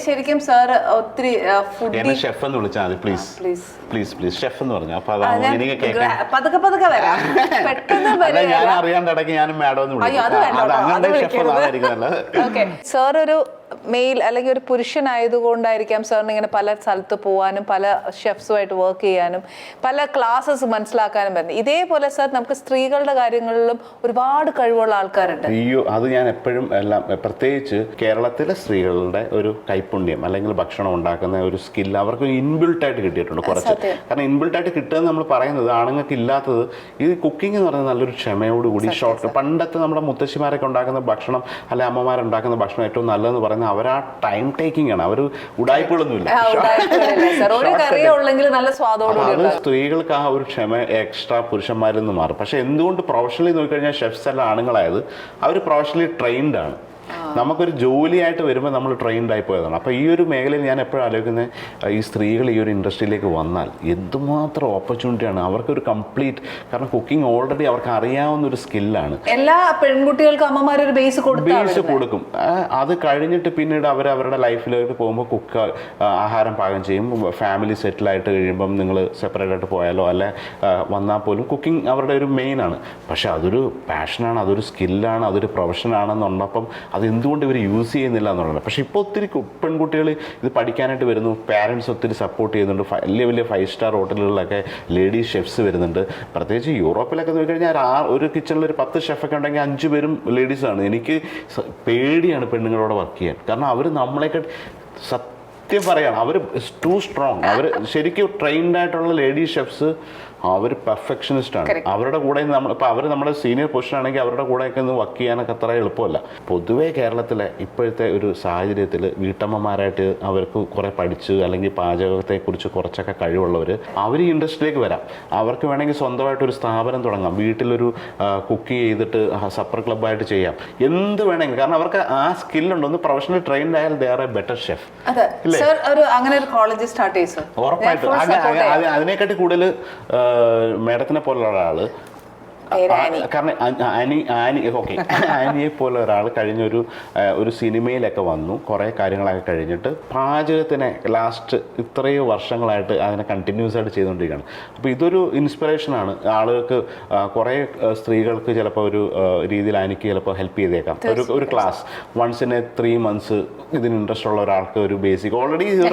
ശരിക്കും സാർ ഒത്തിരി എന്നെ ഷെഫ് എന്ന് വിളിച്ചാൽ മതി please please please please chef എന്ന് പറഞ്ഞു അപ്പൊ അതാവുമ്പോൾ എനിക്ക് കേൾക്കാൻ പതുക്കെ പതുക്കെ വരാം. പെട്ടെന്ന് അല്ല ഞാൻ വരാം അറിയാണ്ട് ഇടയ്ക്ക് ഞാനും മാഡം എന്ന് വിളിക്കും. അത് അങ്ങനെ ഷെഫ്. അതായിരിക്കും നല്ലത് ഓക്കെ സാർ ഒരു മെയിൽ അല്ലെങ്കിൽ ഒരു പുരുഷനായതുകൊണ്ടായിരിക്കാം സാറിന് ഇങ്ങനെ പല സ്ഥലത്ത് പോകാനും പല ഷെഫ്സുമായിട്ട് വർക്ക് ചെയ്യാനും പല ക്ലാസ്സസ് മനസ്സിലാക്കാനും പറ്റുന്നത് ഇതേപോലെ സാർ നമുക്ക് സ്ത്രീകളുടെ കാര്യങ്ങളിലും ഒരുപാട് കഴിവുള്ള ആൾക്കാരുണ്ട്. അയ്യോ അത് ഞാൻ എപ്പോഴും എല്ലാം പ്രത്യേകിച്ച് കേരളത്തിലെ സ്ത്രീകളുടെ ഒരു കൈപ്പുണ്യം അല്ലെങ്കിൽ ഭക്ഷണം ഉണ്ടാക്കുന്ന ഒരു സ്കിൽ അവർക്ക് ഇൻബിൽട്ട് ആയിട്ട് കിട്ടിയിട്ടുണ്ട് കുറച്ച്. കാരണം ഇൻബിൽട്ട് ആയിട്ട് കിട്ടുക നമ്മൾ പറയുന്നത് ആണുങ്ങൾക്ക് ഇല്ലാത്തത് ഈ കുക്കിംഗ് എന്ന് പറയുന്നത് നല്ലൊരു ക്ഷമയോടുകൂടി ഷോർട്ട് പണ്ടത്തെ നമ്മുടെ മുത്തശ്ശിമാരൊക്കെ ഉണ്ടാക്കുന്ന ഭക്ഷണം അല്ലെ അമ്മമാരുണ്ടാക്കുന്ന ഭക്ഷണം ഏറ്റവും നല്ലതെന്ന് പറയുന്നത് അവർ ആ ടൈം ടേക്കിംഗ് ആണ്. അവർ ഉടായ്പകളൊന്നുമില്ല. അത് സ്ത്രീകൾക്ക് ആ ഒരു ക്ഷമ എക്സ്ട്രാ പുരുഷന്മാരിൽ നിന്ന് മാറും. പക്ഷെ എന്തുകൊണ്ട് പ്രൊഫഷണലി നോക്കിക്കഴിഞ്ഞാൽ ഷെഫ്സ് എല്ലാം ആണുങ്ങളായത്? അവർ പ്രൊഫഷണലി ട്രെയിൻഡ് ആണ്. നമുക്കൊരു ജോലിയായിട്ട് വരുമ്പോൾ നമ്മൾ ട്രെയിൻഡ് ആയി പോയതാണ്. അപ്പോൾ ഈ ഒരു മേഖലയിൽ ഞാൻ എപ്പോഴും ആലോചിക്കുന്നത് ഈ സ്ത്രീകൾ ഈ ഒരു ഇൻഡസ്ട്രിയിലേക്ക് വന്നാൽ എന്തുമാത്രം ഓപ്പർച്യൂണിറ്റിയാണ് അവർക്കൊരു കംപ്ലീറ്റ് കാരണം കുക്കിംഗ് ഓൾറെഡി അവർക്ക് അറിയാവുന്ന ഒരു സ്കില്ലാണ് എല്ലാ പെൺകുട്ടികൾക്കും അമ്മമാർ ഒരു ബേസ് ബേസ് കൊടുക്കും. അത് കഴിഞ്ഞിട്ട് പിന്നീട് അവർ അവരുടെ ലൈഫിലേക്ക് പോകുമ്പോൾ കുക്ക് ആഹാരം പാകം ചെയ്യും. ഫാമിലി സെറ്റിലായിട്ട് കഴിയുമ്പം നിങ്ങൾ സെപ്പറേറ്റ് ആയിട്ട് പോയാലോ അല്ലെ വന്നാൽ പോലും കുക്കിംഗ് അവരുടെ ഒരു മെയിൻ ആണ്. പക്ഷെ അതൊരു പാഷനാണ് അതൊരു സ്കില്ലാണ് അതൊരു പ്രൊഫഷനാണെന്നുള്ളപ്പം അത് എന്തുകൊണ്ട് ഇവർ യൂസ് ചെയ്യുന്നില്ല എന്നുള്ളത്. പക്ഷെ ഇപ്പോൾ ഒത്തിരി പെൺകുട്ടികൾ ഇത് പഠിക്കാനായിട്ട് വരുന്നു. പാരൻസ് ഒത്തിരി സപ്പോർട്ട് ചെയ്യുന്നുണ്ട്. വലിയ വലിയ ഫൈവ് സ്റ്റാർ ഹോട്ടലുകളിലൊക്കെ ലേഡീസ് ഷെഫ്സ് വരുന്നുണ്ട്. പ്രത്യേകിച്ച് യൂറോപ്പിലൊക്കെ നോക്കിക്കഴിഞ്ഞാൽ ആ ഒരു കിച്ചണിൽ ഒരു പത്ത് ഷെഫൊക്കെ ഉണ്ടെങ്കിൽ അഞ്ച് പേരും ലേഡീസാണ് എനിക്ക് പേടിയാണ് പെണ്ണുങ്ങളോട് വർക്ക് ചെയ്യാൻ. കാരണം അവർ നമ്മളെയൊക്കെ സത്യം പറയാണ്. അവർ ടു സ്ട്രോങ് അവർ ശരിക്കും ട്രെയിൻഡ് ആയിട്ടുള്ള ഷെഫ്സ് അവർ പെർഫെക്ഷനിസ്റ്റ് ആണ്. അവരുടെ കൂടെ നമ്മൾ ഇപ്പോൾ അവർ നമ്മുടെ സീനിയർ പൊസിഷൻ ആണെങ്കിൽ അവരുടെ കൂടെയൊക്കെ ഒന്ന് വർക്ക് ചെയ്യാനൊക്കെ അത്ര എളുപ്പമല്ല. പൊതുവേ കേരളത്തിലെ ഇപ്പോഴത്തെ ഒരു സാഹചര്യത്തിൽ വീട്ടമ്മമാരായിട്ട് അവർക്ക് കുറേ പഠിച്ച് അല്ലെങ്കിൽ പാചകത്തെക്കുറിച്ച് കുറച്ചൊക്കെ കഴിവുള്ളവർ അവർ ഈ ഇൻഡസ്ട്രിയിലേക്ക് വരാം. അവർക്ക് വേണമെങ്കിൽ സ്വന്തമായിട്ട് ഒരു സ്ഥാപനം തുടങ്ങാം. വീട്ടിലൊരു കുക്ക് ചെയ്തിട്ട് സപ്പർ ക്ലബ്ബായിട്ട് ചെയ്യാം. എന്ത് വേണമെങ്കിലും. കാരണം അവർക്ക് ആ സ്കില്ലുണ്ട് ഒന്ന് പ്രൊഫഷണൽ ട്രെയിൻഡ് ആയാൽ they are a better chef അങ്ങനെ ഒരു കോളേജ് സ്റ്റാർട്ട് ചെയ്യും ഉറപ്പായിട്ടും. അതിനെക്കാട്ടി കൂടുതൽ മേഡത്തിനെ പോലുള്ള ആനി. കാരണം ആനി ആനി ഓക്കെ. ആനിയെ പോലെ ഒരാൾ കഴിഞ്ഞൊരു ഒരു ഒരു സിനിമയിലൊക്കെ വന്നു. കുറേ കാര്യങ്ങളൊക്കെ കഴിഞ്ഞിട്ട് പാചകത്തിനെ ലാസ്റ്റ് ഇത്രയോ വർഷങ്ങളായിട്ട് അതിനെ കണ്ടിന്യൂസ് ആയിട്ട് ചെയ്തുകൊണ്ടിരിക്കുകയാണ്. അപ്പോൾ ഇതൊരു ഇൻസ്പിറേഷൻ ആണ്. ആളുകൾക്ക് കുറേ സ്ത്രീകൾക്ക് ചിലപ്പോൾ ഒരു രീതിയിൽ ആനിക്ക് ചിലപ്പോൾ ഹെൽപ്പ് ചെയ്തേക്കാം. ഒരു ഒരു class once in a three months ഇതിന് ഇൻട്രസ്റ്റ് ഉള്ള ഒരാൾക്ക് ഒരു ബേസിക് ഓൾറെഡി ഇത്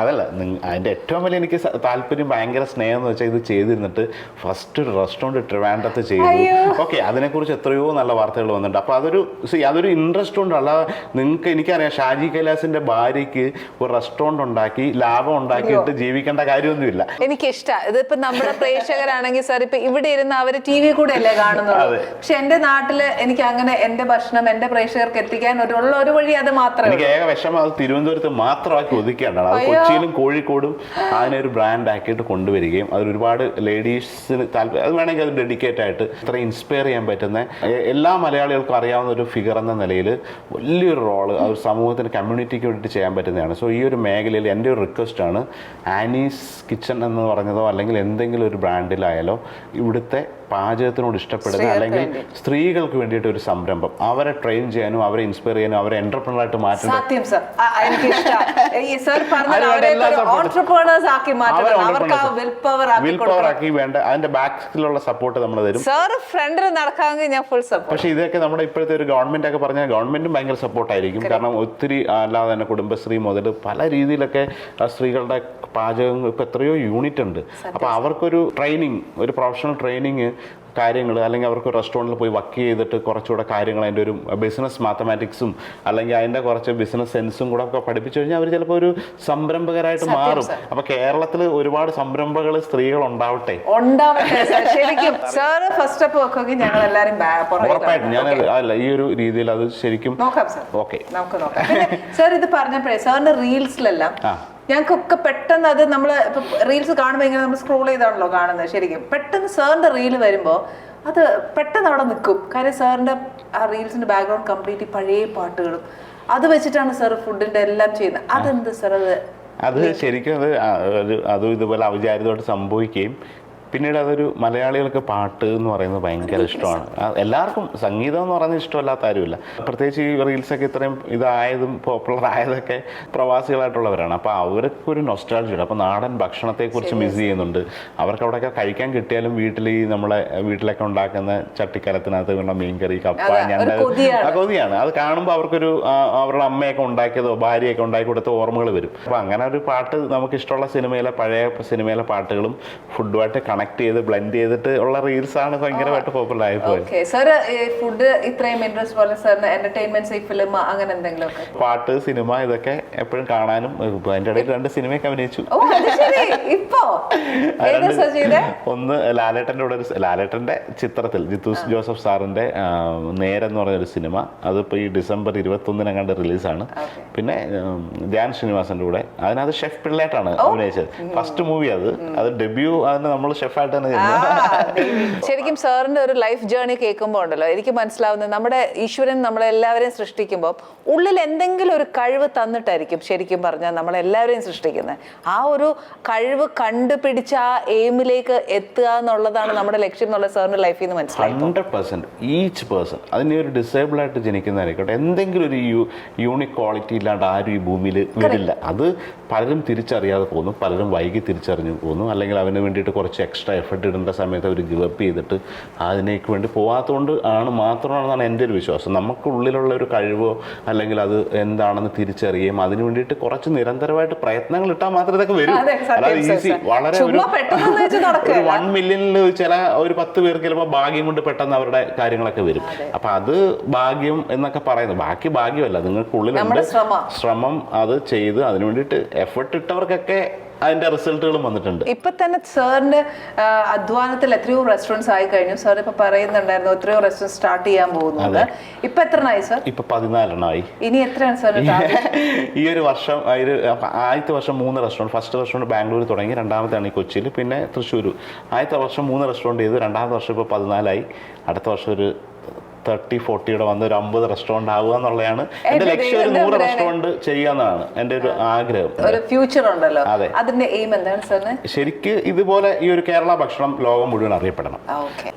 അതല്ല അതിന്റെ ഏറ്റവും വലിയ എനിക്ക് താല്പര്യം ഭയങ്കര സ്നേഹം എന്ന് വെച്ചാൽ ഇത് ചെയ്തിരുന്നിട്ട് ഫസ്റ്റ് ഒരു റെസ്റ്റോറന്റ് ട്രിവാൻഡത്ത് ചെയ്തു. ഓക്കെ അതിനെക്കുറിച്ച് എത്രയോ നല്ല വാർത്തകൾ വന്നിട്ടുണ്ട്. അപ്പോൾ അതൊരു അതൊരു ഇൻട്രസ്റ്റ് ഉണ്ട് അല്ല നിങ്ങൾക്ക് എനിക്കറിയാം ഷാജി കൈലാസിന്റെ ഭാര്യയ്ക്ക് ഒരു റെസ്റ്റോറന്റ് ഉണ്ടാക്കി ലാഭം ഉണ്ടാക്കിയിട്ട് ജീവിക്കേണ്ട കാര്യമൊന്നുമില്ല. എനിക്ക് ഇഷ്ടമാണ് ഇതിപ്പോ നമ്മുടെ പ്രേക്ഷകരാണെങ്കിൽ സാർ ഇപ്പൊ ഇവിടെ ഇരുന്ന് അവർ ടി വി കൂടെ അല്ലേ കാണുന്നത് പക്ഷെ എന്റെ നാട്ടിൽ എനിക്ക് അങ്ങനെ എന്റെ ഭക്ഷണം എന്റെ പ്രേക്ഷകർക്ക് എത്തിക്കാൻ ഒരു ഉള്ള ഒരു വഴി അത് മാത്രമേ എനിക്ക് ഏക വിഷമം അത് തിരുവനന്തപുരത്ത് മാത്രമാക്കി ഒതുക്കേണ്ടതാണ് അത് കൊച്ചിയിലും കോഴിക്കോടും അതിനെ ഒരു ബ്രാൻഡ് ആക്കിയിട്ട് കൊണ്ടുവരികയും അതിൽ ഒരുപാട് ലേഡീസിന് താല്പര്യം അത് വേണമെങ്കിൽ അത് ഡെഡിക്കേറ്റ് ആയിട്ട് ഇത്ര ഇൻസ്പയർ ചെയ്യാൻ പറ്റുന്ന എല്ലാ മലയാളികൾക്കും അറിയാവുന്ന ഒരു ഫിഗർ എന്ന നിലയിൽ വലിയൊരു റോൾ ആ ഒരു സമൂഹത്തിന് കമ്മ്യൂണിറ്റിക്ക് വേണ്ടിയിട്ട് ചെയ്യാൻ പറ്റുന്നതാണ്. സോ ഈ ഒരു മേഖലയിൽ എന്റെ ഒരു റിക്വസ്റ്റ് ആണ് ആനീസ് കിച്ചൺ എന്ന് പറഞ്ഞതോ അല്ലെങ്കിൽ എന്തെങ്കിലും ഒരു ബ്രാൻഡിലായാലോ ഇവിടുത്തെ പാചകത്തിനോട് ഇഷ്ടപ്പെടുന്ന അല്ലെങ്കിൽ സ്ത്രീകൾക്ക് വേണ്ടിയിട്ട് ഒരു സംരംഭം. അവരെ ട്രെയിൻ ചെയ്യാനും അവരെ ഇൻസ്പയർ ചെയ്യാനും അവരെ എന്റർപ്രണറായിട്ട് ആയിട്ട് സത്യം സർ. എനിക്ക് സർ എല്ലാ ആക്കി മാറ്റണം. അവർക്ക് ആ വിൽ പവർ ആക്കി വിൽ പവർ ആക്കി വേണ്ട. അതിന്റെ ബാക്കിലുള്ള സപ്പോർട്ട് നമ്മൾ തരും. സർ ഫ്രണ്ടിൽ നടക്കാമെങ്കിൽ ഞാൻ ഫുൾ സപ്പോർട്ട് പക്ഷേ ഇതൊക്കെ നമ്മുടെ ഇപ്പോഴത്തെ ഒരു ഗവൺമെന്റ് ഒക്കെ പറഞ്ഞാൽ ഗവൺമെന്റും ഭയങ്കര സപ്പോർട്ടായിരിക്കും കാരണം ഒത്തിരി അല്ലാതെ തന്നെ കുടുംബശ്രീ മുതൽ പല രീതിയിലൊക്കെ സ്ത്രീകളുടെ പാചകം ഇപ്പൊ എത്രയോ യൂണിറ്റ് ഉണ്ട്. അപ്പൊ അവർക്കൊരു ട്രെയിനിങ് ഒരു പ്രൊഫഷണൽ ട്രെയിനിങ് കാര്യങ്ങൾ അല്ലെങ്കിൽ അവർക്ക് റെസ്റ്റോറന്റിൽ പോയി വർക്ക് ചെയ്തിട്ട് കുറച്ചുകൂടെ കാര്യങ്ങൾ അതിന്റെ ഒരു ബിസിനസ് മാത്തമാറ്റിക്സും അല്ലെങ്കിൽ അതിന്റെ കുറച്ച് ബിസിനസ് സെൻസും കൂടെ ഒക്കെ പഠിപ്പിച്ചു കഴിഞ്ഞാൽ അവർ ചിലപ്പോൾ ഒരു സംരംഭകരായിട്ട് മാറും. അപ്പോൾ കേരളത്തിൽ ഒരുപാട് സംരംഭകൾ സ്ത്രീകൾ ഉണ്ടാവട്ടെ ശരിക്കും ഫസ്റ്റ് ഞങ്ങൾ ഉറപ്പായിട്ടും. ഞാൻ അല്ല ഈ ഒരു രീതിയിൽ അത് ശരിക്കും നോക്കാം സർ ഓക്കെ നമുക്ക് നോക്കാം. സാർ ഇത് പറഞ്ഞപ്പോഴേ സാറിന്റെ റീൽസിലെല്ലാം. ഞങ്ങൾക്കൊക്കെ പെട്ടെന്ന് അത് നമ്മൾ ഇപ്പൊ റീൽസ് കാണുമ്പോൾ ഇങ്ങനെ നമ്മൾ സ്ക്രോൾ ചെയ്താണല്ലോ കാണുന്നത് ശരിക്കും. പെട്ടെന്ന് സാറിന്റെ റീൽ വരുമ്പോൾ അത് പെട്ടെന്ന് അവിടെ നിൽക്കും കാര്യം സാറിന്റെ ആ റീൽസിന്റെ ബാക്ക്ഗ്രൗണ്ട് കംപ്ലീറ്റ് പഴയ പാട്ടുകളും. അത് വെച്ചിട്ടാണ് സാർ ഫുഡിന്റെ എല്ലാം ചെയ്യുന്നത്. അതെന്ത് സാർ അത് അത് ശരിക്കും അത് ഒരു അതും ഇതുപോലെ അവിചാരിതമായിട്ട് സംഭവിക്കുകയും പിന്നീട് അതൊരു മലയാളികൾക്ക് പാട്ട് എന്ന് പറയുന്നത് ഭയങ്കര ഇഷ്ടമാണ്. എല്ലാവർക്കും സംഗീതം എന്ന് പറയുന്നത് ഇഷ്ടമല്ലാത്ത ആരുമില്ല പ്രത്യേകിച്ച് ഈ റീൽസൊക്കെ ഇത്രയും ഇതായതും പോപ്പുലർ ആയതൊക്കെ പ്രവാസികളായിട്ടുള്ളവരാണ്. അപ്പോൾ അവർക്ക് ഒരു നൊസ്റ്റാൾജി ഉണ്ട്. അപ്പോൾ നാടൻ ഭക്ഷണത്തെക്കുറിച്ച് മിസ് ചെയ്യുന്നുണ്ട്. അവർക്ക് അവിടെയൊക്കെ കഴിക്കാൻ കിട്ടിയാലും വീട്ടിൽ ഈ നമ്മളെ വീട്ടിലൊക്കെ ഉണ്ടാക്കുന്ന ചട്ടിക്കലത്തിനകത്ത് വേണ്ട മീൻകറി കപ്പ ഞണ്ട് കൊതിയാണ്. അത് കാണുമ്പോൾ അവർക്കൊരു അവരുടെ അമ്മയൊക്കെ ഉണ്ടാക്കിയതോ ഭാര്യയൊക്കെ ഉണ്ടാക്കി കൊടുത്ത ഓർമ്മകൾ വരും. അപ്പോൾ അങ്ങനെ ഒരു പാട്ട് നമുക്ക് ഇഷ്ടമുള്ള സിനിമയിലെ പഴയ സിനിമയിലെ പാട്ടുകളും ഫുഡുമായിട്ട് കണക്ട് ചെയ്ത് ബ്ലെൻഡ് ചെയ്തിട്ട് ഉള്ള റീൽസ് ആണ് ഭയങ്കരമായിട്ട് പോപ്പുലർ ആയിപ്പോയത് ഫുഡ് ഇത്രയും ഇൻട്രസ്റ്റ് പോലെ സാറിന് ഫിലിം അങ്ങനെ എന്തെങ്കിലും പാട്ട് സിനിമ ഇതൊക്കെ എപ്പോഴും കാണാനും അതിന്റെ ഇടയിൽ രണ്ട് സിനിമയൊക്കെ അഭിനയിച്ചു. ഇപ്പോ? ഒന്ന് ലാലേട്ടന്റെ കൂടെ ഒരു ലാലേട്ടന്റെ ചിത്രത്തിൽ ജിത്തൂസ് ജോസഫ് സാറിന്റെ നേരെന്ന് പറഞ്ഞ പറഞ്ഞൊരു സിനിമ അതിപ്പോ ഈ ഡിസംബർ ഇരുപത്തൊന്നിനെങ്ങാണ്ട് റിലീസാണ്. Okay. പിന്നെ ധ്യാൻ ശ്രീനിവാസന്റെ കൂടെ. അതിനകത്ത് ഷെഫ് പിള്ളേട്ടാണ് അഭിനയിച്ചത്. ഫസ്റ്റ് മൂവി അത്. അത് ഡെബ്യൂ അതിന് നമ്മൾ ഷെഫായിട്ട് ശരിക്കും സാറിന്റെ ഒരു ലൈഫ് ജേർണി കേൾക്കുമ്പോൾ ഉണ്ടല്ലോ എനിക്ക് മനസ്സിലാവുന്നത് നമ്മുടെ ഈശ്വരൻ നമ്മളെല്ലാവരെയും സൃഷ്ടിക്കുമ്പോൾ ഉള്ളിൽ എന്തെങ്കിലും ഒരു കഴിവ് തന്നിട്ടായിരിക്കും ശരിക്കും പറഞ്ഞാൽ നമ്മളെല്ലാവരെയും സൃഷ്ടിക്കുന്നത്. ആ ഒരു കഴിവ് കണ്ടുപിടിച്ച ആ എയിമിലേക്ക് എത്തുക എന്നുള്ളതാണ് നമ്മുടെ ലക്ഷ്യം എന്നുള്ള സാറിന്റെ ലൈഫിൽ നിന്ന് മനസ്സിലായി ഹൺഡ്രഡ് പെർസെന്റ് ഈച്ച് പേഴ്സൺ അതിന് ഒരു ഡിസേബിൾ ആയിട്ട് ജനിക്കുന്നതായിരിക്കട്ടെ എന്തെങ്കിലും ഒരു യൂണിക് ക്വാളിറ്റി ഇല്ലാണ്ട് ആരും ഈ ഭൂമിയിൽ വരില്ല. അത് പലരും തിരിച്ചറിയാതെ പോകുന്നു പലരും വൈകി തിരിച്ചറിഞ്ഞു പോകുന്നു അല്ലെങ്കിൽ അവന് വേണ്ടിയിട്ട് കുറച്ച് എക്സ്ട്രാ എഫർട്ട് ഇടേണ്ട സമയത്ത് അവർ അപ്പ് ചെയ്തിട്ട് അതിനേക്ക് വേണ്ടി പോകാത്തതുകൊണ്ട് ആണ് മാത്രമാണെന്നാണ് എന്റെ ഒരു വിശ്വാസം. നമുക്കുള്ളിലുള്ള ഒരു കഴിവോ അല്ലെങ്കിൽ അത് എന്താണെന്ന് തിരിച്ചറിയുകയും അതിന് വേണ്ടിയിട്ട് കുറച്ച് നിരന്തരമായിട്ട് പ്രയത്നങ്ങൾ ഇട്ടാൽ മാത്രമേ ഇതൊക്കെ വരും. അല്ലാതെ ഈസി വളരെ ഒരു വൺ മില്യണിൽ ചില ഒരു പത്ത് പേർക്ക് ചിലപ്പോൾ ഭാഗ്യം കൊണ്ട് പെട്ടെന്ന് അവരുടെ കാര്യങ്ങളൊക്കെ വരും. അപ്പൊ അത് ഭാഗ്യം എന്നൊക്കെ പറയുന്നത് ബാക്കി ഭാഗ്യമല്ല. നിങ്ങൾക്കുള്ളിലുണ്ട് ശ്രമം. ശ്രമം അത് ചെയ്ത് അതിനു വേണ്ടിയിട്ട് എഫർട്ട് ഇട്ടവർക്കൊക്കെ അതിന്റെ റിസൾട്ടുകളും വന്നിട്ടുണ്ട്. ഇപ്പൊ തന്നെ സാറിന്റെ അധ്വാനത്തിൽ എത്രയോ റെസ്റ്റോറന്റ്സ് ആയി കഴിഞ്ഞു. സാർ ഇപ്പൊ പറയുന്നുണ്ടായിരുന്നു എത്രയോ റെസ്റ്റോറന്റ് സ്റ്റാർട്ട് ചെയ്യാൻ പോകുന്നത് ഇപ്പൊ എത്രണ്ണായി സാർ? ഇപ്പൊ പതിനാലെണ്ണമായി ഇനി എത്രയാണ് സാർ ഈ ഒരു വർഷം ആദ്യത്തെ വർഷം മൂന്ന് റെസ്റ്റോറന്റ് ഫസ്റ്റ് റെസ്റ്റോറന്റ് ബാംഗ്ലൂർ തുടങ്ങി രണ്ടാമത്തെയാണ് ഈ കൊച്ചിയിൽ പിന്നെ തൃശ്ശൂർ ആദ്യത്തെ വർഷം മൂന്ന് റെസ്റ്റോറന്റ് ചെയ്തു രണ്ടാമത്തെ വർഷം ഇപ്പോൾ പതിനാലായി. അടുത്ത വർഷം ഒരു തേർട്ടി ഫോർട്ടിയുടെ വന്ന് ഒരു അമ്പത് റെസ്റ്റോറന്റ് ആവുക എന്നുള്ളതാണ്. എന്റെ ലക്ഷ്യം ഒരു നൂറ്. റെസ്റ്റോറന്റ് ചെയ്യാന്നാണ് എന്റെ ഒരു ആഗ്രഹം. ഒരു ഫ്യൂച്ചർ ഉണ്ടല്ലോ. അതെ. അതിന്റെ എയിം എന്താണ് സാറിന് ശരിക്ക് ഇതുപോലെ ഈ ഒരു കേരള ഭക്ഷണം ലോകം മുഴുവൻ അറിയപ്പെടണം.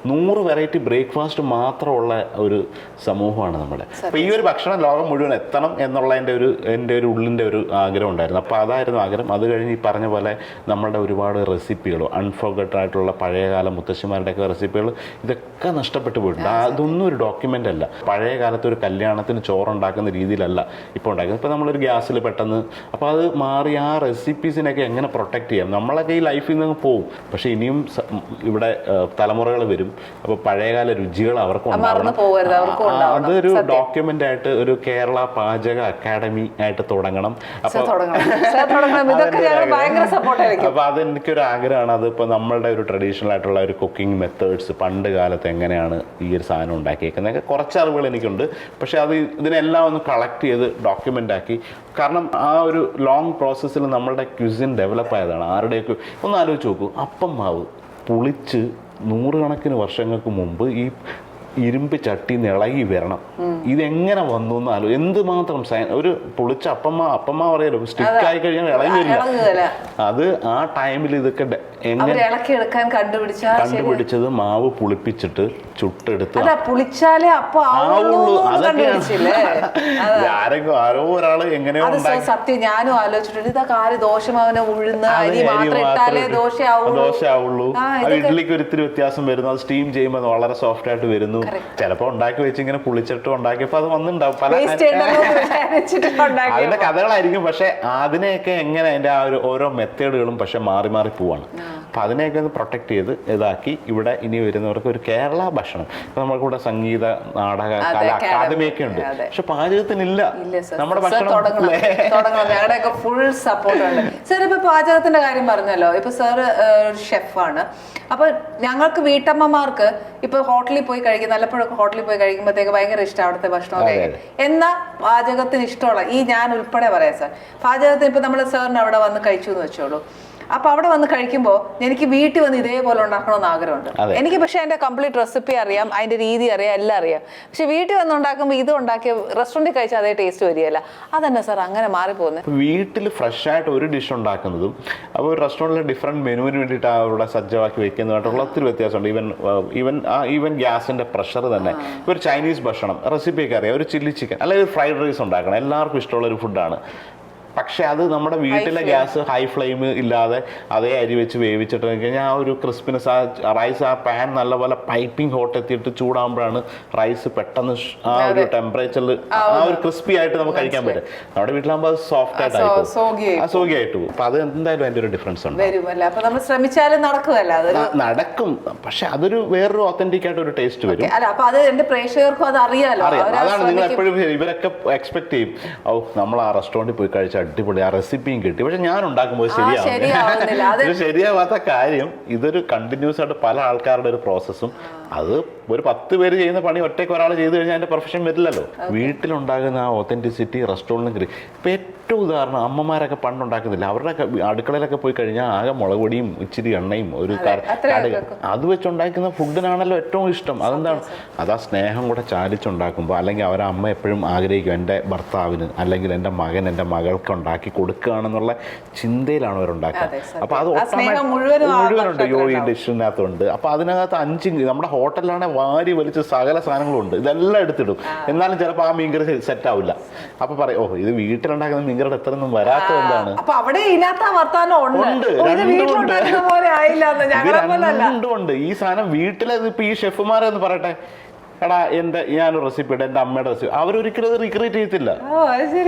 നൂറ് വെറൈറ്റി ബ്രേക്ക്ഫാസ്റ്റ് മാത്രമുള്ള ഒരു സമൂഹമാണ് നമ്മുടെ. അപ്പോൾ ഈ ഒരു ഭക്ഷണം ലോകം മുഴുവൻ എത്തണം എന്നുള്ള എന്റെ ഒരു എന്റെ ഒരു ഉള്ളിന്റെ ഒരു ആഗ്രഹം ഉണ്ടായിരുന്നു. അപ്പോൾ അതായിരുന്നു ആഗ്രഹം. അത് കഴിഞ്ഞ് ഈ പറഞ്ഞ പോലെ നമ്മളുടെ ഒരുപാട് റെസിപ്പികൾ അൺഫോർഗട്ടഡ് ആയിട്ടുള്ള പഴയകാല മുത്തശ്ശിമാരുടെയൊക്കെ റെസിപ്പികൾ ഇതൊക്കെ നഷ്ടപ്പെട്ടു പോയിട്ടുണ്ട്. അതൊന്നും ഒരു ഡോക്യുമെന്റ് അല്ല. പഴയ കാലത്ത് ഒരു കല്യാണത്തിന് ചോറുണ്ടാക്കുന്ന രീതിയിലല്ല ഇപ്പോൾ ഉണ്ടാക്കുന്നത്. ഇപ്പോൾ നമ്മളൊരു ഗ്യാസിൽ പെട്ടെന്ന് അപ്പോൾ അത് മാറി ആ റെസിപ്പീസിനൊക്കെ എങ്ങനെ പ്രൊട്ടക്റ്റ് ചെയ്യാം? നമ്മളൊക്കെ ഈ ലൈഫിൽ നിന്ന് പോവും. പക്ഷേ ഇനിയും ഇവിടെ തലമുറകൾ വരും. അപ്പോൾ പഴയകാല രുചികൾ അവർക്ക് ഉണ്ടാവണം. അതൊരു ഡോക്യുമെന്റ് ഡോക്യുമെന്റ് ആയിട്ട് ഒരു കേരള പാചക അക്കാഡമി ആയിട്ട് തുടങ്ങണം. അപ്പോൾ അപ്പോൾ അതെനിക്കൊരു ആഗ്രഹമാണ് അതിപ്പോൾ നമ്മളുടെ ഒരു ട്രഡീഷണൽ ആയിട്ടുള്ള ഒരു കുക്കിംഗ് മെത്തേഡ്സ് പണ്ട് കാലത്ത് എങ്ങനെയാണ് ഈ ഒരു സാധനം ഉണ്ടാക്കിയേക്കുന്നത്? കുറച്ച് അറിവുകൾ എനിക്കുണ്ട്. പക്ഷേ അത് ഇതിനെല്ലാം ഒന്ന് കളക്ട് ചെയ്ത് ഡോക്യുമെന്റ് ആക്കി. കാരണം ആ ഒരു ലോങ് പ്രോസസ്സിൽ നമ്മളുടെ ക്യുസിൻ ഡെവലപ്പ് ആയതാണ്. ആരുടെയൊക്കെ ഒന്ന് ആലോചിച്ച് നോക്കൂ. അപ്പം മാവ് പുളിച്ച് നൂറുകണക്കിന് വർഷങ്ങൾക്ക് മുമ്പ് ഈ ഇരുമ്പ് ചട്ടി നിളകി വരണം. ഇതെങ്ങനെ വന്നു എന്ന് ആലോ എന്തുമാത്രം സയൻ ഒരു പുളിച്ച അപ്പമ്മ അപ്പമ്മ പറയല്ലോ സ്റ്റിക്ക് ആയി കഴിഞ്ഞാൽ ഇളകി വരില്ല. അത് ആ ടൈമിൽ ഇതൊക്കെ ഇളക്കിയെടുക്കാൻ കണ്ടുപിടിച്ചത് മാവ് പുളിപ്പിച്ചിട്ട് ചുട്ടെടുത്ത് അല്ല പുളിച്ചാലേ അപ്പൊ ആരെങ്കിലും ആരോ ഒരാൾ എങ്ങനെയോ സത്യം ഞാനും ആലോചിച്ചിട്ടുണ്ട് ഇതൊക്കെ ആര് ദോഷമാവനെ ഉഴുന്ന് അരി മാത്രം ഇട്ടാലേ ഇട്ട്. ദോശയാവുള്ളൂ ഇഡ്ഡലിക്ക് ഒരിത്തിരി വ്യത്യാസം വരുന്നു. അത് സ്റ്റീം ചെയ്യുമ്പോൾ വളരെ സോഫ്റ്റ് ആയിട്ട് വരുന്നു. ചിലപ്പോ ഉണ്ടാക്കി വെച്ച് ഇങ്ങനെ പുളിച്ചിട്ട് ഉണ്ടാക്കിയപ്പോ അത് വന്നിട്ടുണ്ടാവും പല അതിന്റെ കഥകളായിരിക്കും. പക്ഷെ അതിനെയൊക്കെ എങ്ങനെ അതിന്റെ ആ ഒരു ഓരോ മെത്തേഡുകളും പക്ഷെ മാറി മാറി പോവാണ്. അപ്പൊ അതിനെയൊക്കെ ഒന്ന് പ്രൊട്ടക്ട് ചെയ്ത് ഇതാക്കി ഇവിടെ ഇനി വരുന്നവർക്ക് ഒരു കേരള ഭക്ഷണം. ഇപ്പൊ നമുക്കിവിടെ സംഗീത നാടക കല അക്കാദമി അക്കാദമിയൊക്കെ ഉണ്ട്. പക്ഷെ പാചകത്തിനില്ല. നമ്മുടെ ഭക്ഷണം ഫുൾ സർ ഇപ്പൊ പാചകത്തിന്റെ കാര്യം പറഞ്ഞല്ലോ. ഇപ്പൊ സർ ഒരു ഷെഫാണ് അപ്പൊ ഞങ്ങൾക്ക് വീട്ടമ്മമാർക്ക് ഇപ്പൊ ഹോട്ടലിൽ പോയി കഴിക്കും വല്ലപ്പോഴൊക്കെ ഹോട്ടലിൽ പോയി കഴിക്കുമ്പോഴത്തേക്ക് ഭയങ്കര ഇഷ്ടം അവിടുത്തെ ഭക്ഷണമൊക്കെ അതെ, എന്നാ പാചകത്തിന് ഇഷ്ടമുള്ള ഈ ഞാൻ ഉൾപ്പെടെ പറയാം സാർ. പാചകത്തിന് ഇപ്പൊ നമ്മൾ സാറിന് അവിടെ വന്ന് കഴിച്ചു എന്ന് വെച്ചോളൂ. അപ്പൊ അവിടെ വന്ന് കഴിക്കുമ്പോൾ എനിക്ക് വീട്ടിൽ വന്ന് ഇതേപോലെ ഉണ്ടാക്കണമെന്ന് ആഗ്രഹമുണ്ട്. എനിക്ക് പക്ഷെ അതിന്റെ കംപ്ലീറ്റ് റെസിപ്പി അറിയാം അതിന്റെ രീതി അറിയാം എല്ലാം അറിയാം. പക്ഷെ വീട്ടിൽ വന്ന് ഉണ്ടാക്കുമ്പോൾ ഇത് ഉണ്ടാക്കിയ റെസ്റ്റോറന്റിൽ കഴിച്ചാൽ അതേ ടേസ്റ്റ് വരികയല്ല. അതന്നെ സാർ അങ്ങനെ മാറിപ്പോകുന്നത് വീട്ടിൽ ഫ്രഷ് ആയിട്ട് ഒരു ഡിഷ് ഉണ്ടാക്കുന്നതും അപ്പോൾ ഒരു റെസ്റ്റോറന്റിലെ ഡിഫറെന്റ് മെനുവിന് വേണ്ടിയിട്ട് അവിടെ സജ്ജമാക്കി വെക്കുന്നതായിട്ടുള്ള ഒത്തിരി വ്യത്യാസമുണ്ട്. ഈവൻ ഈവൻ ആ ഈവൻ ഗ്യാസിന്റെ പ്രഷർ തന്നെ. ഒരു ചൈനീസ് ഭക്ഷണം റെസിപ്പിയൊക്കെ അറിയാം. ഒരു ചില്ലി ചിക്കൻ അല്ലെങ്കിൽ ഒരു ഫ്രൈഡ് റൈസ് ഉണ്ടാക്കണം. എല്ലാവർക്കും ഇഷ്ടമുള്ള ഒരു ഫുഡാണ് പക്ഷെ അത് നമ്മുടെ വീട്ടിലെ ഗ്യാസ് ഹൈ ഫ്ലെയിം ഇല്ലാതെ അതേ അരി വെച്ച് വേവിച്ചിട്ട് കഴിഞ്ഞാൽ ആ ഒരു ക്രിസ്പിനെസ് ആ റൈസ് ആ പാൻ നല്ലപോലെ പൈപ്പിംഗ് ഹോട്ട് എത്തിയിട്ട് ചൂടാകുമ്പോഴാണ് റൈസ് പെട്ടെന്ന് ആ ഒരു ടെമ്പറേച്ചറിൽ ആ ഒരു ക്രിസ്പി ആയിട്ട് നമുക്ക് കഴിക്കാൻ പറ്റും. നമ്മുടെ വീട്ടിലാകുമ്പോൾ അത് സോഫ്റ്റ് ആയിട്ട് സോഗി ആയിട്ട് പോകും. അപ്പൊ അത് എന്തായാലും അതിന്റെ ഒരു ഡിഫറൻസ് ഉണ്ട്. ശ്രമിച്ചാലും നടക്കും. പക്ഷെ അതൊരു വേറൊരു ഒത്തന്റിക് ആയിട്ട് ഒരു ടേസ്റ്റ് വരും. അത് എന്റെ പ്രേക്ഷകർക്കും അത് അറിയാലോ. അതാണ് നിങ്ങൾ എപ്പോഴും ഇവരൊക്കെ എക്സ്പെക്ട് ചെയ്യും. ഓ നമ്മൾ ആ റെസ്റ്റോറന്റിൽ പോയി കഴിച്ച അടിപൊളി. ആ റെസിപ്പിയും കിട്ടി. പക്ഷെ ഞാൻ ഉണ്ടാക്കുമ്പോൾ ശരിയാവും ശരിയാവുന്നില്ല. ഇത് ശരിയാവാത്ത കാര്യം ഇതൊരു കണ്ടിന്യൂസ് ആയിട്ട് പല ആൾക്കാരുടെ ഒരു പ്രോസസ്സും അത് ഒരു പത്ത് പേര് ചെയ്യുന്ന പണി ഒറ്റയ്ക്ക് ഒരാൾ ചെയ്തു കഴിഞ്ഞാൽ എന്റെ പ്രൊഫഷൻ വരില്ലല്ലോ. വീട്ടിലുണ്ടാകുന്ന ആ ഒത്തന്റിസിറ്റി റെസ്റ്റോറന്റിൽ കിട്ടി ഇപ്പം ഏറ്റവും ഉദാഹരണം അമ്മമാരൊക്കെ പണ്ടുണ്ടാക്കുന്നില്ല. അവരുടെ അടുക്കളയിലൊക്കെ പോയി കഴിഞ്ഞാൽ ആകെ മുളക് പൊടിയും ഇച്ചിരി എണ്ണയും ഒരു. അത് വെച്ചുണ്ടാക്കുന്ന ഫുഡിനാണല്ലോ ഏറ്റവും ഇഷ്ടം. അതെന്താണ്? അതാ സ്നേഹം കൂടെ ചാലിച്ചുണ്ടാക്കുമ്പോൾ അല്ലെങ്കിൽ അവരെ അമ്മ എപ്പോഴും ആഗ്രഹിക്കും എന്റെ ഭർത്താവിന് അല്ലെങ്കിൽ എന്റെ മകൻ എന്റെ മകൾക്ക് ഉണ്ടാക്കി കൊടുക്കുകയാണെന്നുള്ള ചിന്തയിലാണ് അവർ ഉണ്ടാക്കുക അപ്പോൾ അത് ആ ആ മുഴുവനുണ്ട്. യോ ഈ ഡിഷിനകത്തുണ്ട് അപ്പോൾ അതിനകത്ത് അഞ്ച് നമ്മുടെ ഹോട്ടലിലാണെങ്കിൽ വാരി വലിച്ച് സകല സാധനങ്ങളുണ്ട് ഇതെല്ലാം എടുത്തിടും. എന്നാലും ചിലപ്പോൾ ആ മീൻകറി സെറ്റ് ആവില്ല. അപ്പൊ പറയും ഓ ഇത് വീട്ടിലുണ്ടാക്കുന്ന മീൻകറിയുടെ എത്രയൊന്നും വരാത്തത് എന്താണ്? അപ്പൊ അവിടെ വർത്താനം ഉണ്ട്. ഉണ്ട്, ഓ, ഇത് രണ്ടും വീട്ടിലുണ്ടാക്കുന്ന പോലെ ആയില്ല എന്ന് ഇത് ഞങ്ങളെ പോലല്ല രണ്ടും ഉണ്ട്. ഈ സാധനം വീട്ടിലെ ഇപ്പൊ ഈ ഷെഫുമാരെ എന്ന് പറയട്ടെ. എടാ എന്റെ ഞാനൊരു റെസിപ്പി ഇട്ട് എന്റെ അമ്മയുടെ റെസിപ്പി അവരൊരിക്കലും അത് റീക്രിയേറ്റ് ചെയ്യത്തില്ല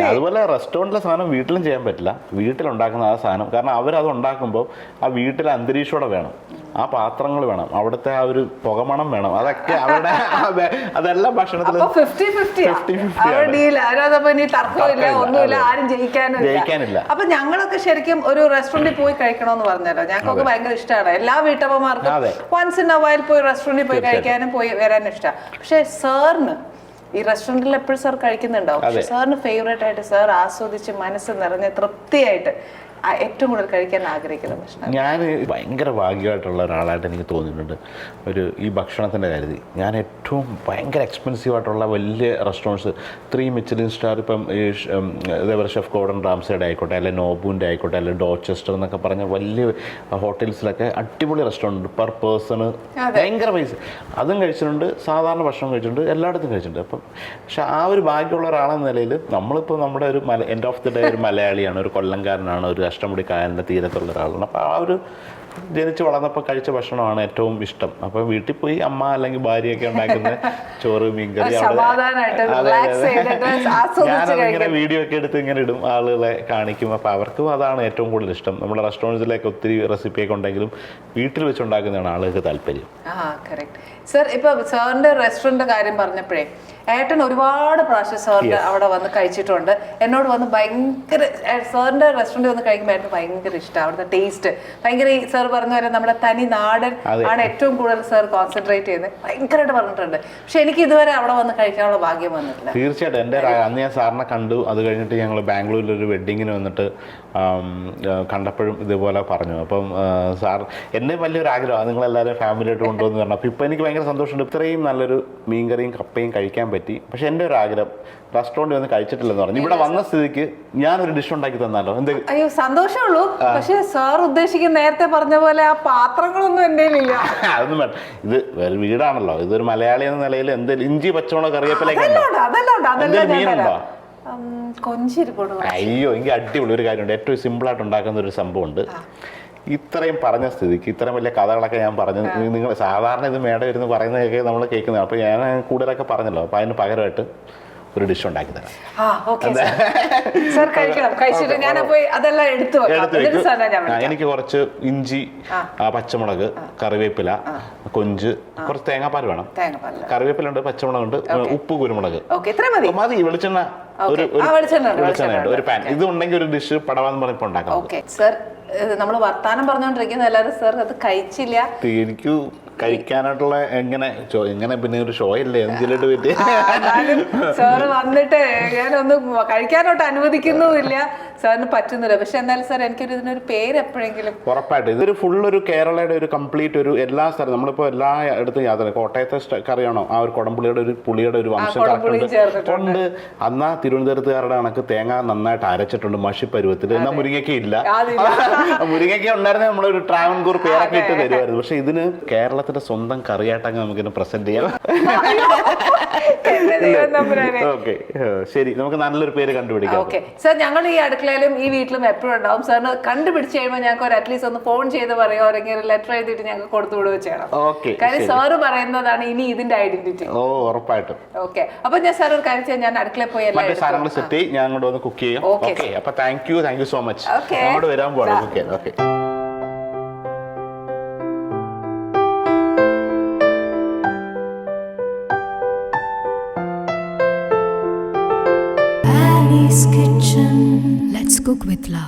അതുപോലെ റെസ്റ്റോറന്റിലെ സാധനം വീട്ടിലും ചെയ്യാൻ പറ്റില്ല. വീട്ടിലുണ്ടാക്കുന്ന ആ സാധനം. കാരണം അവരത് ഉണ്ടാക്കുമ്പോൾ ആ വീട്ടിലെ അന്തരീക്ഷോടെ വേണം. ആ പാത്രങ്ങൾ വേണം. അവിടുത്തെ ആ ഒരു പുകമണം വേണം. അതൊക്കെ അവരുടെ അതെല്ലാം ഭക്ഷണത്തിൽ അപ്പൊ ഫിഫ്റ്റി ഫിഫ്റ്റി 50-50 അവരുടെ ആണ്. ഡീൽ അതിനകത്ത് ഇനി തർക്കമില്ല ഒന്നുമില്ല ആരും ജയിക്കാനും ജയിക്കാനില്ല. അപ്പൊ ഞങ്ങളൊക്കെ ശരിക്കും ഒരു റെസ്റ്റോറന്റിൽ പോയി കഴിക്കണമെന്ന് പറഞ്ഞല്ലോ. ഞങ്ങൾക്കൊക്കെ ഭയങ്കര ഇഷ്ടമാണ് എല്ലാ വീട്ടമ്മമാർക്കും വൺസ് ഇൻ എ വയൽ പോയി റെസ്റ്റോറന്റിൽ പോയി കഴിക്കാനും പോയി വരാനും ഇഷ്ടമാണ് പക്ഷെ സാറിന് ഈ റെസ്റ്റോറന്റിൽ എപ്പോഴും സാർ കഴിക്കുന്നുണ്ടാവും. സാറിന് ഫേവറേറ്റ് ആയിട്ട് സാർ ആസ്വദിച്ച് മനസ്സ് നിറഞ്ഞ് തൃപ്തിയായിട്ട് ഏറ്റവും കൂടുതൽ കഴിക്കാൻ ആഗ്രഹിക്കുന്ന ഭക്ഷണം. ഞാൻ ഭയങ്കര ഭാഗ്യമായിട്ടുള്ള ഒരാളായിട്ട് എനിക്ക് തോന്നിയിട്ടുണ്ട്. ഒരു ഈ ഭക്ഷണത്തിന്റെ കാര്യത്തിൽ ഞാൻ ഏറ്റവും ഭയങ്കര എക്സ്പെൻസീവ് ആയിട്ടുള്ള വലിയ റെസ്റ്റോറന്റ്സ് ത്രീ മിച്ചലിൻ സ്റ്റാർ ഇപ്പം ഈ ഇതേപോലെ ഷെഫ് കോഡൻ റാംസയുടെ ആയിക്കോട്ടെ അല്ലെങ്കിൽ നോബുവിന്റെ ആയിക്കോട്ടെ അല്ലെങ്കിൽ ഡോച്ചസ്റ്റർ എന്നൊക്കെ പറഞ്ഞ വലിയ ഹോട്ടൽസിലൊക്കെ അടിപൊളി റെസ്റ്റോറന്റ് പെർ പേഴ്സണ് ഭയങ്കര പൈസ. അതും കഴിച്ചിട്ടുണ്ട്. സാധാരണ ഭക്ഷണം കഴിച്ചിട്ടുണ്ട്. എല്ലായിടത്തും കഴിച്ചിട്ടുണ്ട്. അപ്പം പക്ഷെ ആ ഒരു ഭാഗ്യമുള്ള ഒരാളെന്ന നിലയിൽ നമ്മളിപ്പോൾ നമ്മുടെ ഒരു മല എൻഡ് ഓഫ് ദി ഡേ ഒരു മലയാളിയാണ് ഒരു കൊല്ലംകാരനാണ് ഒരു അഷ്ടമുടി കായലിന്റെ തീരത്തുള്ള ഒരാളാണ് അപ്പോൾ ആ ഒരു ജനിച്ച് വളർന്നപ്പോൾ കഴിച്ച ഭക്ഷണമാണ് ഏറ്റവും ഇഷ്ടം. അപ്പോൾ വീട്ടിൽ പോയി അമ്മ അല്ലെങ്കിൽ ഭാര്യയൊക്കെ ഉണ്ടാക്കുന്ന ചോറ് മീൻകറി ഞാനിങ്ങനെ ഞാനതിങ്ങനെ വീഡിയോ ഒക്കെ എടുത്ത് ഇങ്ങനെ ഇടും ആളുകളെ കാണിക്കും. അപ്പോൾ അവർക്കും അതാണ് ഏറ്റവും കൂടുതൽ ഇഷ്ടം. നമ്മുടെ റെസ്റ്റോറന്റ്സിലേക്ക് ഒത്തിരി റെസിപ്പിയൊക്കെ ഉണ്ടെങ്കിലും വീട്ടിൽ വെച്ചുണ്ടാക്കുന്നതാണ് ആളുകൾക്ക് താല്പര്യം. ആ കറക്റ്റ് സർ ഇപ്പൊ സാറിന്റെ റെസ്റ്റോറന്റ് കാര്യം പറഞ്ഞപ്പോഴേ ഏട്ടൻ ഒരുപാട് പ്രാവശ്യം സാറിന്റെ അവിടെ വന്ന് കഴിച്ചിട്ടുണ്ട്. എന്നോട് വന്ന് ഭയങ്കര സാറിന്റെ റെസ്റ്റോറന്റ് വന്ന് കഴിക്കുമ്പോൾ ഏട്ടന് ഭയങ്കര ഇഷ്ടം അവിടുത്തെ ടേസ്റ്റ് ഭയങ്കര ഈ സാർ പറഞ്ഞ പോലെ നമ്മുടെ തനി നാടൻ ആണ് ഏറ്റവും കൂടുതൽ സാർ കോൺസെൻട്രേറ്റ് ചെയ്യുന്നത്. ഭയങ്കരമായിട്ട് പറഞ്ഞിട്ടുണ്ട്. പക്ഷെ എനിക്ക് ഇതുവരെ അവിടെ വന്ന് കഴിക്കാനുള്ള ഭാഗ്യം വന്നിട്ടില്ല. തീർച്ചയായിട്ടും. എന്റെ അന്ന് ഞാൻ സാറിനെ കണ്ടു. അത് കഴിഞ്ഞിട്ട് ഞങ്ങൾ ബാംഗ്ലൂരിൽ ഒരു വെഡ്ഡിങ്ങിന് വന്നിട്ട് കണ്ടപ്പോഴും ഇതുപോലെ പറഞ്ഞു. അപ്പം സാർ എന്റെ വലിയൊരു ആഗ്രഹമാണ് നിങ്ങളെല്ലാവരും ഫാമിലിയായിട്ട് കൊണ്ടുവന്ന് പറഞ്ഞു അപ്പോൾ ഇപ്പോൾ എനിക്ക് ഭയങ്കര സന്തോഷമുണ്ട്. ഇത്രയും നല്ലൊരു മീൻകറിയും കപ്പയും കഴിക്കാൻ പറ്റി. പക്ഷെ എന്റെ ഒരു ആഗ്രഹം റെസ്റ്റോറന്റ് വന്ന് കഴിച്ചിട്ടില്ലെന്ന് പറഞ്ഞു. ഇവിടെ വന്ന സ്ഥിതിക്ക് ഞാനൊരു ഡിഷ് ഉണ്ടാക്കി തന്നാലോ? എന്ത്? അയ്യോ സന്തോഷമുള്ളൂ. പക്ഷെ സാർ ഉദ്ദേശിക്കുന്ന നേരത്തെ പറഞ്ഞ പോലെ ആ പാത്രങ്ങളൊന്നും എന്റെ ഇല്ല അതൊന്നും വേണ്ട. ഇത് വേറെ വീടാണല്ലോ. ഇതൊരു മലയാളി എന്ന നിലയിൽ എന്തെങ്കിലും ഇഞ്ചി പച്ചമുളക് കറിവേപ്പിലൊക്കെ മീനുണ്ടോ? അയ്യോ എനിക്ക് അടിപൊളി. ഒരു കാര്യമുണ്ട്. ഏറ്റവും സിമ്പിളായിട്ട് ഉണ്ടാക്കുന്ന ഒരു സംഭവമുണ്ട്. ഇത്രയും പറഞ്ഞ സ്ഥിതിക്ക് ഇത്രയും വലിയ കഥകളൊക്കെ ഞാൻ പറഞ്ഞു. നിങ്ങൾ സാധാരണ ഇത് മേടം ഇരുന്ന് പറയുന്നതൊക്കെ നമ്മൾ കേൾക്കുന്നത്. അപ്പോൾ ഞാൻ കൂടുതലൊക്കെ പറഞ്ഞല്ലോ. അപ്പോൾ അതിന് പകരമായിട്ട് ഒരു ഡിഷ് ഉണ്ടാക്കി തരാം. എനിക്ക് കുറച്ച് ഇഞ്ചി പച്ചമുളക് കറിവേപ്പില കൊഞ്ച് കുറച്ച് തേങ്ങാപ്പാൽ വേണം. കറിവേപ്പില ഉണ്ട് പച്ചമുളക് ഉണ്ട് ഉപ്പ് കുരുമുളക്. മതി. വെളിച്ചെണ്ണ. ഒരു വെളിച്ചെണ്ണ ഒരു പാൻ. ഇത് ഉണ്ടെങ്കിൽ ഒരു ഡിഷ് പടവാന്ന് പറഞ്ഞപ്പോൾ ഉണ്ടാക്കാം. സർ നമ്മൾ വർത്താനം പറഞ്ഞുകൊണ്ടിരിക്കുന്ന എല്ലാവരും സർ അത് കഴിച്ചില്ല. എനിക്ക് കഴിക്കാനായിട്ടുള്ള എങ്ങനെ എങ്ങനെ പിന്നെ ഒരു ഷോ അല്ലേ? എന്തിലിട്ട് പറ്റി? സാറ് വന്നിട്ട് ഞാനൊന്നും കഴിക്കാനോട്ട് അനുവദിക്കുന്നുമില്ല. സാറിന് പറ്റുന്നില്ല. പക്ഷെ എന്നാലും സാർ എനിക്കൊരു ഇതിനൊരു പേര് എപ്പോഴെങ്കിലും ഉറപ്പായിട്ടും. ഇതൊരു ഫുൾ ഒരു കേരളയുടെ ഒരു കംപ്ലീറ്റ് ഒരു എല്ലാ സ്ഥലം നമ്മളിപ്പോൾ എല്ലാ ഇടത്തും യാത്ര കോട്ടയത്തെ കറിയാണോ? ആ ഒരു കൊടംപുളിയുടെ ഒരു പുളിയുടെ ഒരു വംശം ഉണ്ട്. അന്നാ തിരുവനന്തപുരത്തുകാരുടെ കണക്ക് തേങ്ങ നന്നായിട്ട് അരച്ചിട്ടുണ്ട് മഷി പരുവത്തിൽ എന്നാൽ മുരിങ്ങയ്ക്ക ഇല്ല. മുരിങ്ങയ്ക്ക ഉണ്ടായിരുന്ന നമ്മളൊരു ട്രാവൻകൂർ പേരൊക്കെ ഇട്ട് തരുമായിരുന്നു. പക്ഷെ ഇതിന് കേരളത്തിന്റെ സ്വന്തം കറിയായിട്ടങ്ങ് നമുക്കിന്ന് പ്രസന്റ് ചെയ്യാം. ഓക്കെ. ശരി. നമുക്ക് നല്ലൊരു പേര് കണ്ടുപിടിക്കാം. ഓക്കെ. സാർ ഞങ്ങൾ ഈ അടുക്കളയിലും ഈ വീട്ടിലും എപ്പോഴും ഉണ്ടാവും. സാറിന് കണ്ടുപിടിച്ച് കഴിയുമ്പോൾ ഞങ്ങൾക്ക് ഒരു അറ്റ്ലീസ്റ്റ് ഒന്ന് ഫോൺ ചെയ്ത് പറയുമോ അല്ലെങ്കിൽ ഒരു ലെറ്റർ എഴുതിയിട്ട് ഞങ്ങൾക്ക് കൊടുത്തു വിടുകയോ ചെയ്യണം. ഓക്കെ കാര്യം സാറ് പറയുന്നതാണ് ഇനി ഇതിന്റെ ഐഡന്റിറ്റി ഓ ഉറപ്പായിട്ടും. ഓക്കെ അപ്പൊ ഞാൻ സാർ ഒരു കാര്യം ഞാൻ അടുക്കളയിൽ പോയി മറ്റേ സാധനങ്ങൾ. സെറ്റ് ഞാൻ അങ്ങോട്ട് വന്ന് കുക്ക് ചെയ്യും. ഓക്കെ അപ്പൊ thank you thank you so much. അങ്ങോട്ട് വരാൻ പോകണം. കുക്ക് ചെയ്യാൻ ഓക്കെ cook with love.